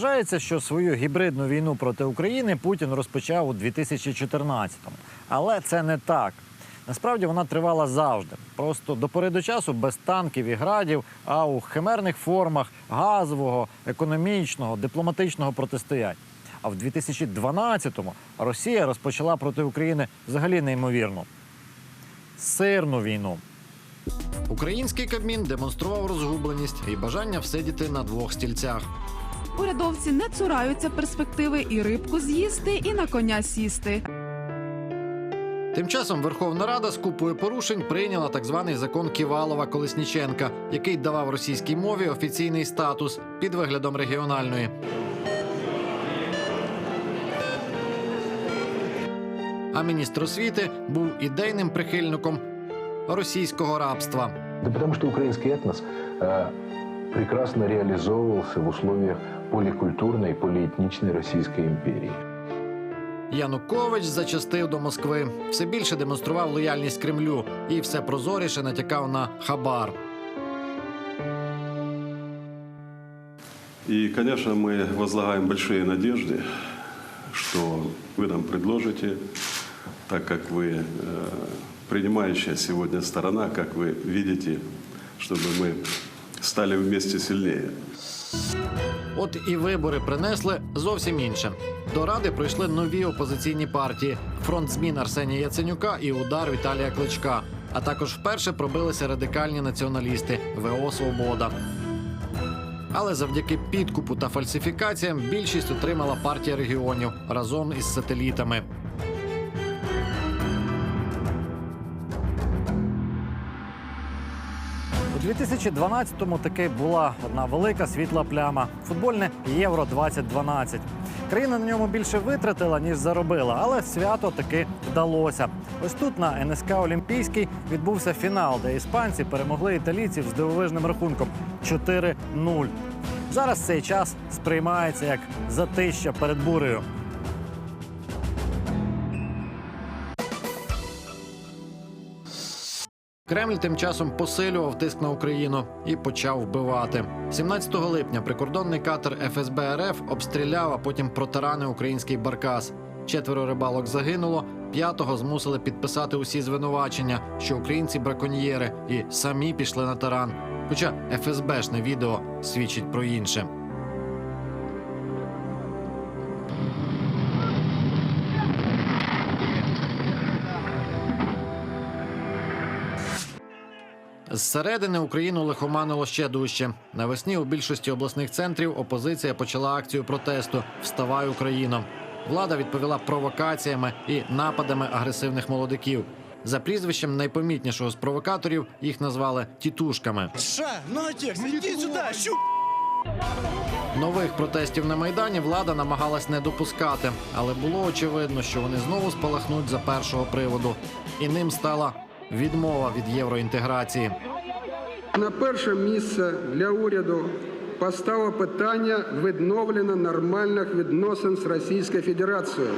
Вважається, що свою гібридну війну проти України Путін розпочав у 2014-му. Але це не так. Насправді вона тривала завжди. Просто до пори до часу без танків і градів, а у химерних формах газового, економічного, дипломатичного протистояння. А в 2012-му Росія розпочала проти України взагалі неймовірну сирну війну. Український Кабмін демонстрував розгубленість і бажання всидіти на двох стільцях Урядовці не цураються перспективи і рибку з'їсти, і на коня сісти. Тим часом Верховна Рада з купою порушень прийняла так званий закон Ківалова Колесніченка, який давав російській мові офіційний статус під виглядом регіональної. А міністр освіти був ідейним прихильником російського рабства. Да потому что украинский этнос э, прекрасно реализовывался в условиях поликультурной, полиэтничной Российской империи. Янукович зачастив до Москви, все більше демонстрував лояльність Кремлю і все прозоріше натякав на хабар. И, конечно, мы возлагаем большие надежды, что вы нам предложите, так как вы э, принимающая сегодня сторона, как вы видите, чтобы мы стали вместе сильнее. От і вибори принесли зовсім інше. До ради прийшли нові опозиційні партії: фронт змін Арсенія Яценюка і удар Віталія Кличка. А також вперше пробилися радикальні націоналісти ВО Свобода. Але завдяки підкупу та фальсифікаціям більшість отримала партія регіонів разом із сателітами. У 2012-му таки була одна велика світла пляма футбольне Євро 2012. Країна на ньому більше витратила, ніж заробила, але свято таки вдалося. Ось тут на НСК Олімпійський відбувся фінал, де іспанці перемогли італійців з дивовижним рахунком 4-0. Зараз цей час сприймається як затища перед бурею. Кремль тим часом посилював тиск на Україну і почав вбивати. 17 липня прикордонний катер ФСБ РФ обстріляв, а потім протаранив український баркас. Четверо рибалок загинуло, п'ятого змусили підписати усі звинувачення, що українці браконьєри, і самі пішли на таран. Хоча ФСБшне відео свідчить про інше. Зсередини Україну лихоманило ще дужче. Навесні у більшості обласних центрів опозиція почала акцію протесту Вставай Україно. Влада відповіла провокаціями і нападами агресивних молодиків. За прізвищем найпомітнішого з провокаторів їх назвали тітушками. Ша, ну на текст, иди щу! Нових протестів на майдані влада намагалась не допускати, але було очевидно, що вони знову спалахнуть за першого приводу, і ним стала відмова від євроінтеграції. На перше місце для уряду постало питання відновлення нормальних відносин з Російською Федерацією.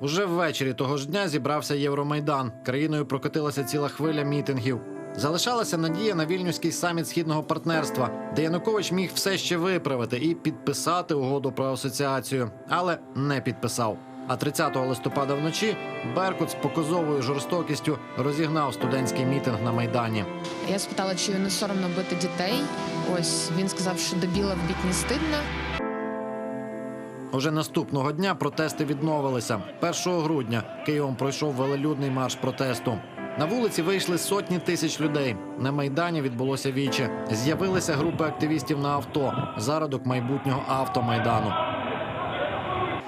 Уже ввечері того ж дня зібрався Євромайдан. Країною прокотилася ціла хвиля мітингів. Залишалася надія на вільнюський саміт східного партнерства, де Янукович міг все ще виправити і підписати угоду про асоціацію, але не підписав. А 30 листопада вночі Беркут з показовою жорстокістю розігнав студентський мітинг на майдані. Я спитала, чи не соромно бити дітей. Ось він сказав, що до біла вбіть не стидно. Уже наступного дня протести відновилися. 1 грудня Києвом пройшов велелюдний марш протесту. На вулиці вийшли сотні тисяч людей. На майдані відбулося віче. З'явилися групи активістів на авто. Зародок майбутнього автомайдану.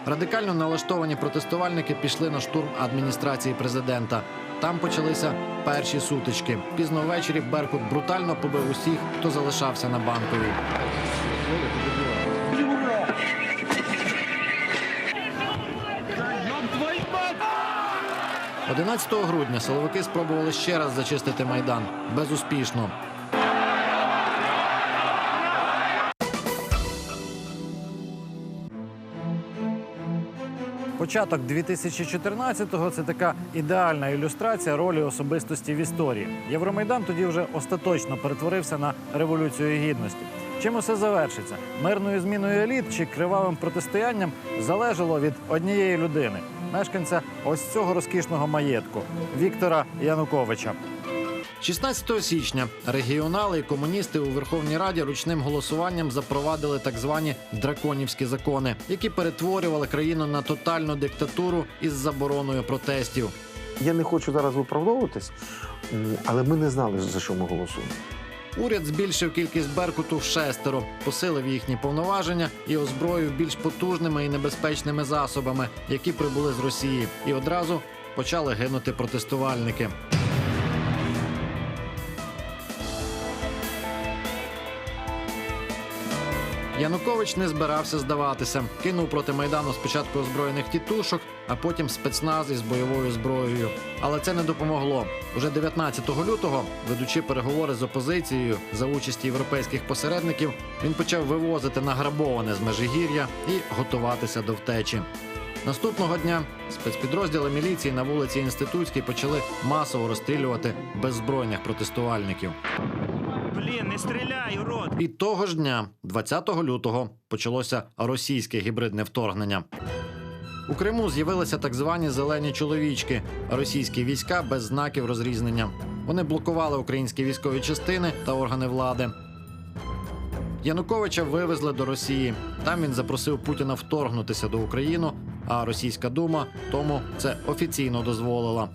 Радикально налаштовані протестувальники пішли на штурм адміністрації президента. Там почалися перші сутички. Пізно ввечері Беркут брутально побив усіх, хто залишався на банковій. 11 грудня силовики спробували ще раз зачистити майдан безуспішно. Початок 2014-го – це така ідеальна ілюстрація ролі особистості в історії. Євромайдан тоді вже остаточно перетворився на революцію гідності. Чим усе завершиться? Мирною зміною еліт чи кривавим протистоянням залежало від однієї людини, мешканця ось цього розкішного маєтку Віктора Януковича. 16 січня регіонали і комуністи у Верховній Раді ручним голосуванням запровадили так звані драконівські закони, які перетворювали країну на тотальну диктатуру із забороною протестів. Я не хочу зараз виправдовуватись, але ми не знали, за що ми голосуємо. Уряд збільшив кількість беркуту в шестеро, посилив їхні повноваження і озброїв більш потужними і небезпечними засобами, які прибули з Росії, і одразу почали гинути протестувальники. Янукович не збирався здаватися. Кинув проти майдану спочатку озброєних тітушок, а потім спецназ із бойовою зброєю. Але це не допомогло. Уже 19 лютого, ведучи переговори з опозицією за участі європейських посередників, він почав вивозити награбоване з Межигір'я і готуватися до втечі. Наступного дня спецпідрозділи міліції на вулиці Інститутській почали масово розстрілювати беззбройних протестувальників. Стреляй, урод! І того ж дня, 20 лютого, почалося російське гібридне вторгнення. У Криму з'явилися так звані зелені чоловічки, російські війська без знаків розрізнення. Вони блокували українські військові частини та органи влади. Януковича вивезли до Росії. Там він запросив Путіна вторгнутися до України, а російська дума тому це офіційно дозволила.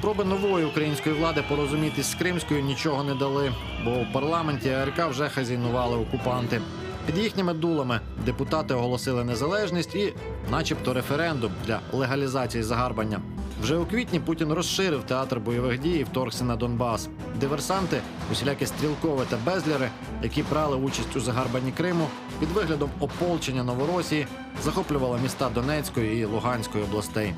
Спроби нової української влади порозумітись з кримською нічого не дали, бо у парламенті АРК вже хазяйнували окупанти. Під їхніми дулами депутати оголосили незалежність і, начебто, референдум для легалізації загарбання. Вже у квітні Путін розширив театр бойових дій і вторгся на Донбас. Диверсанти, усілякі стрілкові та безляри, які брали участь у загарбанні Криму, під виглядом ополчення Новоросії захоплювали міста Донецької і Луганської областей.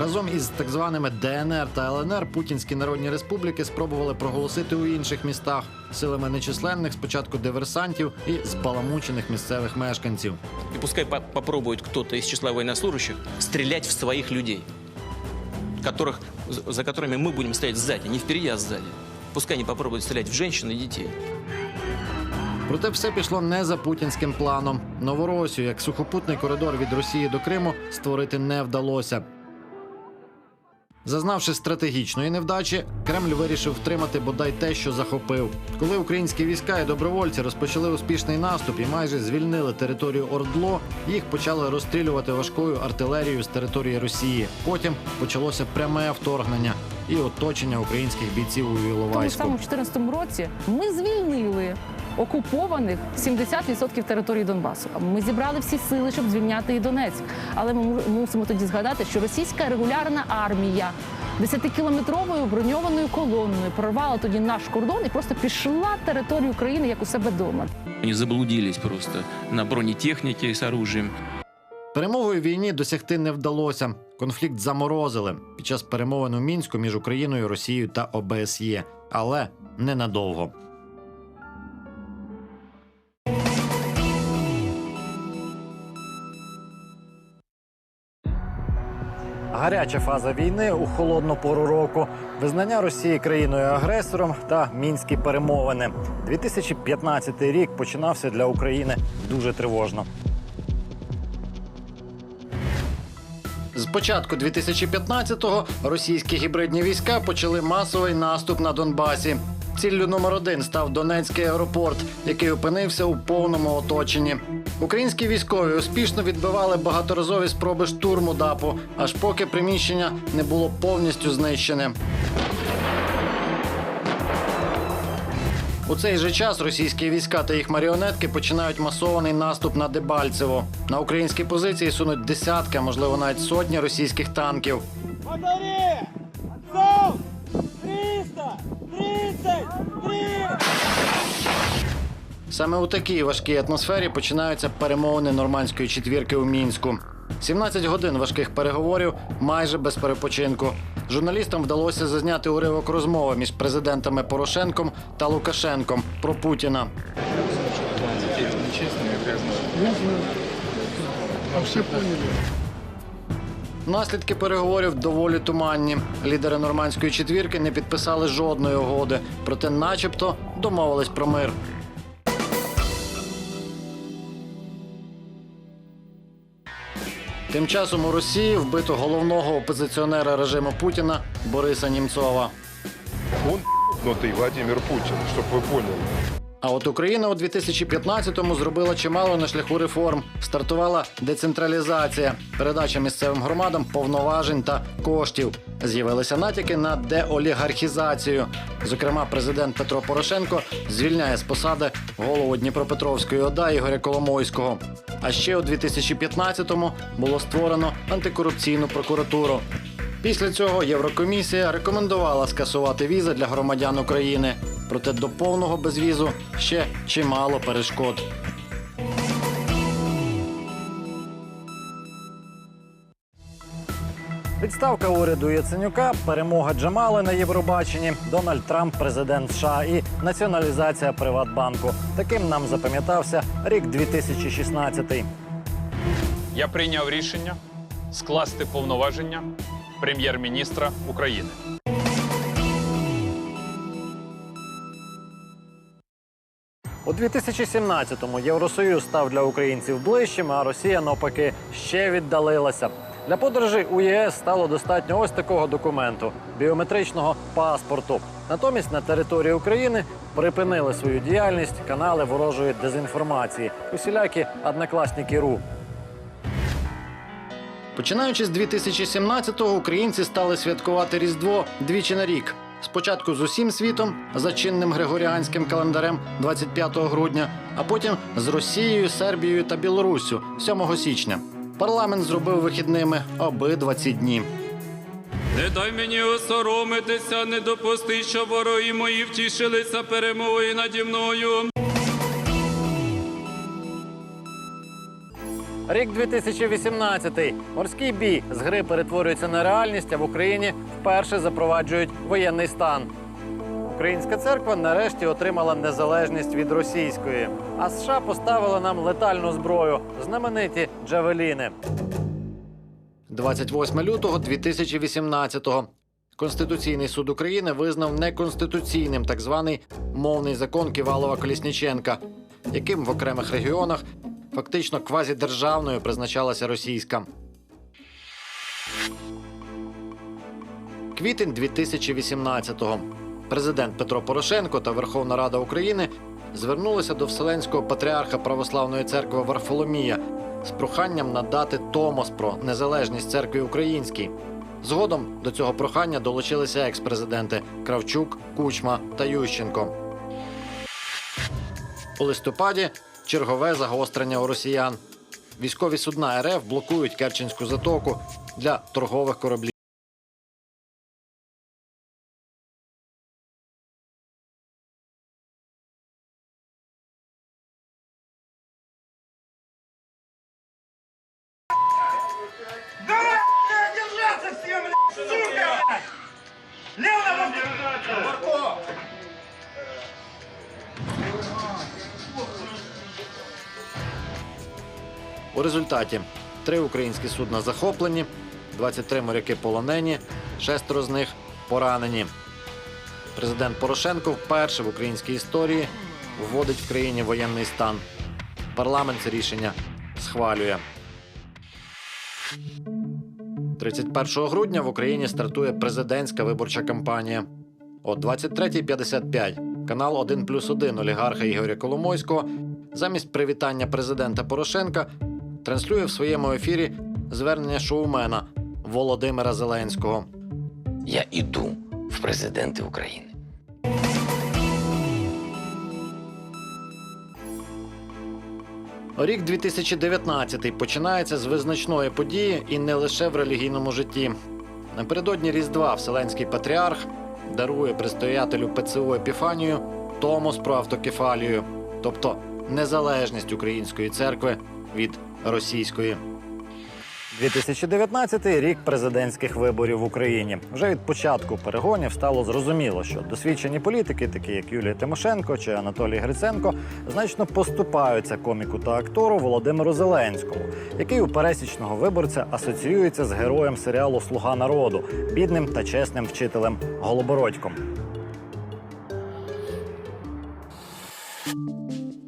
Разом із так званими ДНР та ЛНР Путінські народні республіки спробували проголосити у інших містах силами нечисленних спочатку диверсантів і збаламучених місцевих мешканців. И пускай по- попробует кто-то из числа военнослужащих стрелять в своих людей, которых, за за которыми мы будем стоять сзади, не впереди, а сзади. Пускай они попробуют стрелять в женщин и детей. Проте все пішло не за путінським планом. Новоросію, як сухопутний коридор від Росії до Криму, створити не вдалося. Зазнавши стратегічної невдачі, Кремль вирішив втримати бодай те, що захопив. Коли українські війська і добровольці розпочали успішний наступ і майже звільнили територію Ордло, їх почали розстрілювати важкою артилерією з території Росії. Потім почалося пряме вторгнення і оточення українських бійців у В тому Іловайську. самому 2014 році ми звільнили окупованих 70% території Донбасу. Ми зібрали всі сили, щоб звільняти і Донецьк. Але ми му- мусимо тоді згадати, що російська регулярна армія 10-кілометровою броньованою колоною прорвала тоді наш кордон і просто пішла територію України як у себе вдома. Они заблудились просто на бронетехнике с оружием. Перемогою в війні досягти не вдалося. Конфлікт заморозили під час перемовин у мінську між Україною, Росією та ОБСЄ, але ненадовго. Гаряча фаза війни у холодну пору року, визнання Росії країною-агресором та мінські перемовини. 2015 рік починався для України дуже тривожно. З початку 2015-го російські гібридні війська почали масовий наступ на Донбасі. Ціллю номер один став Донецький аеропорт, який опинився у повному оточенні. Українські військові успішно відбивали багаторазові спроби штурму ДАПу, аж поки приміщення не було повністю знищене. У цей же час російські війська та їх маріонетки починають масований наступ на Дебальцево. На українські позиції сунуть десятки, а можливо навіть сотні російських танків. Саме у такій важкій атмосфері починаються перемовини нормандської четвірки у мінську. 17 годин важких переговорів майже без перепочинку. Журналістам вдалося зазняти уривок розмови між президентами Порошенком та Лукашенком про Путіна. Наслідки переговорів доволі туманні. Лідери нормандської четвірки не підписали жодної угоди, проте, начебто, домовились про мир. Тим часом у Росії вбито головного опозиціонера режиму Путіна Бориса Німцова. Он ***нутый Владимир Путин, чтобы вы поняли. А от Україна у 2015-му зробила чимало на шляху реформ. Стартувала децентралізація, передача місцевим громадам повноважень та коштів. З'явилися натяки на деолігархізацію. Зокрема, президент Петро Порошенко звільняє з посади голову Дніпропетровської ОДА Ігоря Коломойського. А ще у 2015-му було створено антикорупційну прокуратуру. Після цього Єврокомісія рекомендувала скасувати візи для громадян України. Проте до повного безвізу ще чимало перешкод. Відставка уряду Яценюка, перемога Джамали на Євробаченні, Дональд Трамп, президент США і націоналізація Приватбанку. Таким нам запам'ятався рік 2016. Я прийняв рішення скласти повноваження прем'єр-міністра України. У 2017-му Євросоюз став для українців ближчим, а Росія навпаки ще віддалилася. Для подорожей у ЄС стало достатньо ось такого документу біометричного паспорту. Натомість на території України припинили свою діяльність канали ворожої дезінформації, усілякі однокласники РУ. Починаючи з 2017-го, українці стали святкувати Різдво двічі на рік. Спочатку з усім світом за чинним григоріанським календарем 25 грудня, а потім з Росією, Сербією та Білоруссю 7 січня. Парламент зробив вихідними обидва ці дні. Не дай мені осоромитися, не допусти, щоб вороги мої втішилися перемогою наді мною. Рік 2018. Морський бій з гри перетворюється на реальність, а в Україні вперше запроваджують воєнний стан. Українська церква нарешті отримала незалежність від російської. А США поставили нам летальну зброю знамениті джавеліни. 28 лютого 2018-го. Конституційний суд України визнав неконституційним так званий мовний закон Ківалова Колісніченка, яким в окремих регіонах фактично квазідержавною призначалася російська. Квітень 2018-го. Президент Петро Порошенко та Верховна Рада України звернулися до Вселенського патріарха Православної церкви Варфоломія з проханням надати Томос про незалежність церкві українській. Згодом до цього прохання долучилися екс-президенти Кравчук, Кучма та Ющенко. У листопаді чергове загострення у росіян. Військові судна РФ блокують Керченську затоку для торгових кораблів. Результаті три українські судна захоплені, 23 моряки полонені, шестеро з них поранені. Президент Порошенко вперше в українській історії вводить в країні воєнний стан. Парламент це рішення схвалює. 31 грудня в Україні стартує президентська виборча кампанія. О 23.55 канал 1 плюс 1 олігарха Ігоря Коломойського замість привітання президента Порошенка транслює в своєму ефірі звернення шоумена Володимира Зеленського. Я іду в президенти України. Рік 2019 починається з визначної події і не лише в релігійному житті. Напередодні Різдва Вселенський патріарх дарує предстоятелю ПЦУ Епіфанію Томос про автокефалію, тобто незалежність української церкви від російської. 2019 рік президентських виборів в Україні. Вже від початку перегонів стало зрозуміло, що досвідчені політики, такі як Юлія Тимошенко чи Анатолій Гриценко, значно поступаються коміку та актору Володимиру Зеленському, який у пересічного виборця асоціюється з героєм серіалу Слуга народу, бідним та чесним вчителем Голобородьком.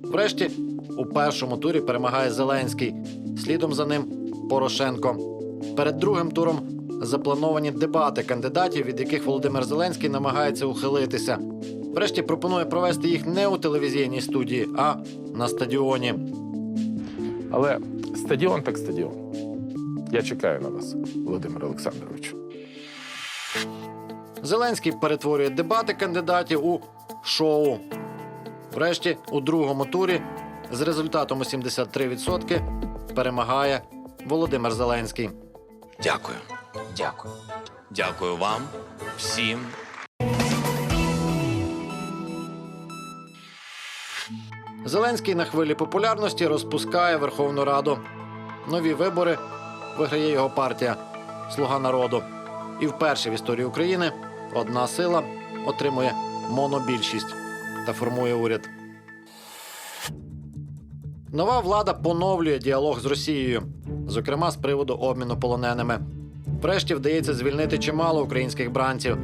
Врешті у першому турі перемагає Зеленський. Слідом за ним Порошенко. Перед другим туром заплановані дебати кандидатів, від яких Володимир Зеленський намагається ухилитися. Врешті пропонує провести їх не у телевізійній студії, а на стадіоні. Але стадіон так стадіон. Я чекаю на вас, Володимир Олександровичу. Зеленський перетворює дебати кандидатів у шоу. Врешті, у другому турі з результатом у 73% перемагає Володимир Зеленський. Дякую. Дякую. Дякую вам всім. Зеленський на хвилі популярності розпускає Верховну Раду. Нові вибори виграє його партія Слуга народу. І вперше в історії України одна сила отримує монобільшість та формує уряд. Нова влада поновлює діалог з Росією, зокрема з приводу обміну полоненими. Врешті вдається звільнити чимало українських бранців,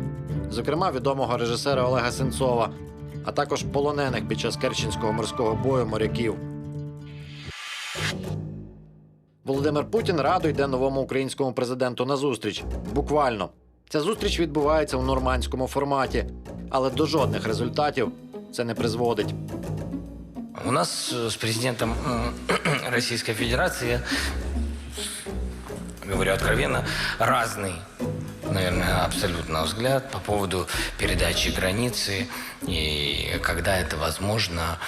зокрема відомого режисера Олега Сенцова, а також полонених під час Керченського морського бою моряків. Володимир Путін радо йде новому українському президенту на зустріч. Буквально. Ця зустріч відбувається у нормандському форматі, але до жодних результатів це не призводить. У нас э, с президентом м, Российской Федерации, говорю откровенно, разный, наверное, абсолютно взгляд по поводу передачи границы и когда это возможно.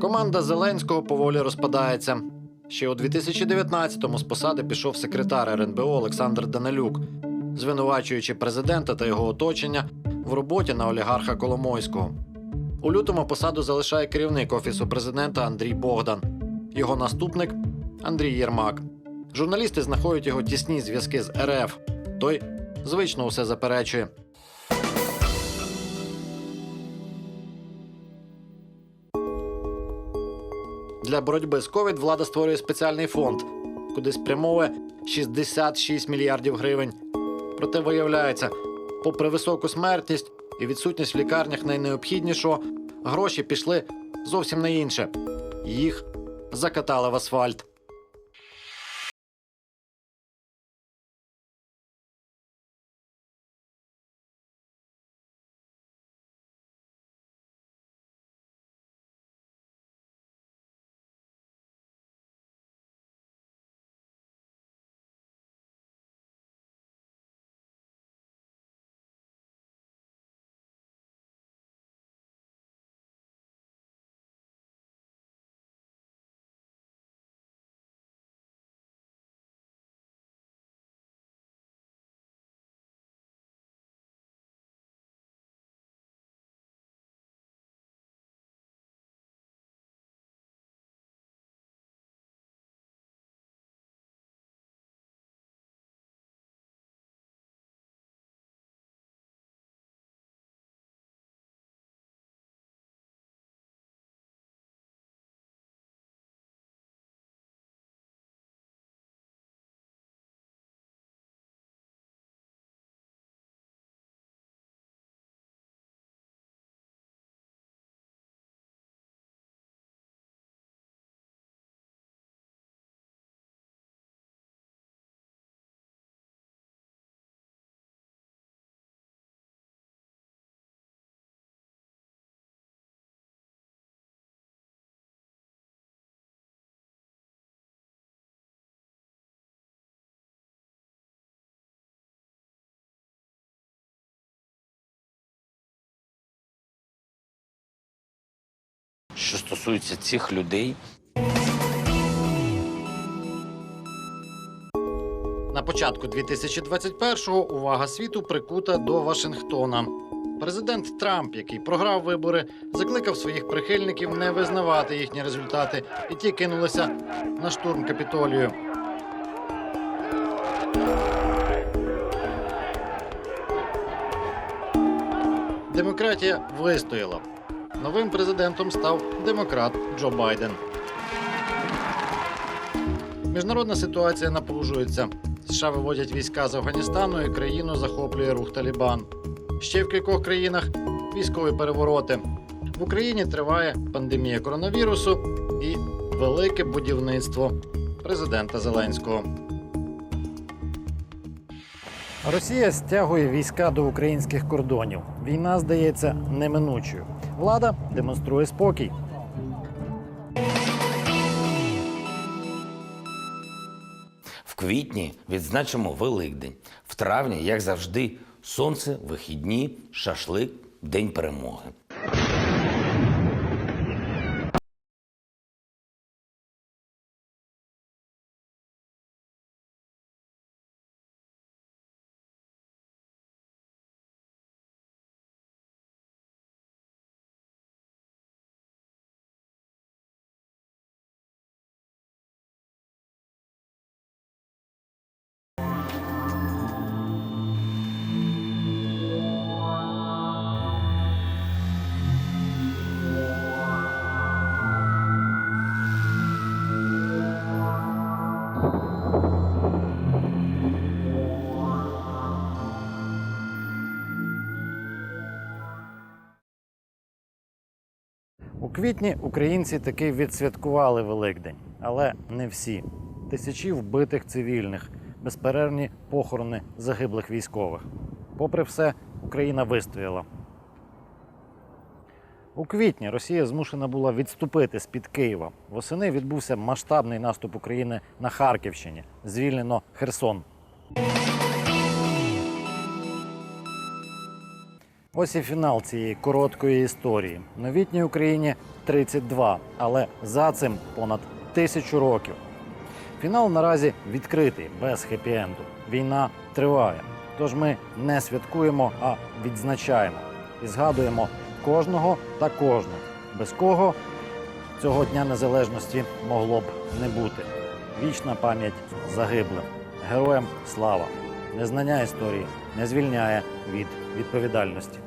Команда Зеленського поволі розпадається. Ще у 2019-му з посади пішов секретар РНБО Олександр Данилюк, звинувачуючи президента та його оточення в роботі на олігарха Коломойського. У лютому посаду залишає керівник офісу президента Андрій Богдан, його наступник Андрій Єрмак. Журналісти знаходять його тісні зв'язки з РФ. Той звично усе заперечує. Для боротьби з ковід влада створює спеціальний фонд, куди спрямовує 66 мільярдів гривень. Проте виявляється, попри високу смертність і відсутність в лікарнях найнеобхіднішого, гроші пішли зовсім на інше. Їх закатали в асфальт. Що стосується цих людей, На початку 2021-го увага світу прикута до Вашингтона. Президент Трамп, який програв вибори, закликав своїх прихильників не визнавати їхні результати, і ті кинулися на штурм капітолію. Демократія вистояла. Новим президентом став демократ Джо Байден. Міжнародна ситуація напружується. США виводять війська з Афганістану і країну захоплює рух Талібан. Ще в кількох країнах військові перевороти. В Україні триває пандемія коронавірусу і велике будівництво президента Зеленського. Росія стягує війська до українських кордонів. Війна здається неминучою. Влада демонструє спокій. В квітні відзначимо Великдень. В травні, як завжди, сонце, вихідні, шашлик, день перемоги. Квітні українці таки відсвяткували Великдень, але не всі. Тисячі вбитих цивільних, безперервні похорони загиблих військових. Попри все, Україна вистояла. У квітні Росія змушена була відступити з-під Києва. Восени відбувся масштабний наступ України на Харківщині. Звільнено Херсон. Ось і фінал цієї короткої історії. Новітній Україні 32, але за цим понад тисячу років. Фінал наразі відкритий, без хеппі-енду. Війна триває. Тож ми не святкуємо, а відзначаємо і згадуємо кожного та кожну, без кого цього дня незалежності могло б не бути. Вічна пам'ять загиблим. Героям слава! Незнання історії не звільняє від відповідальності.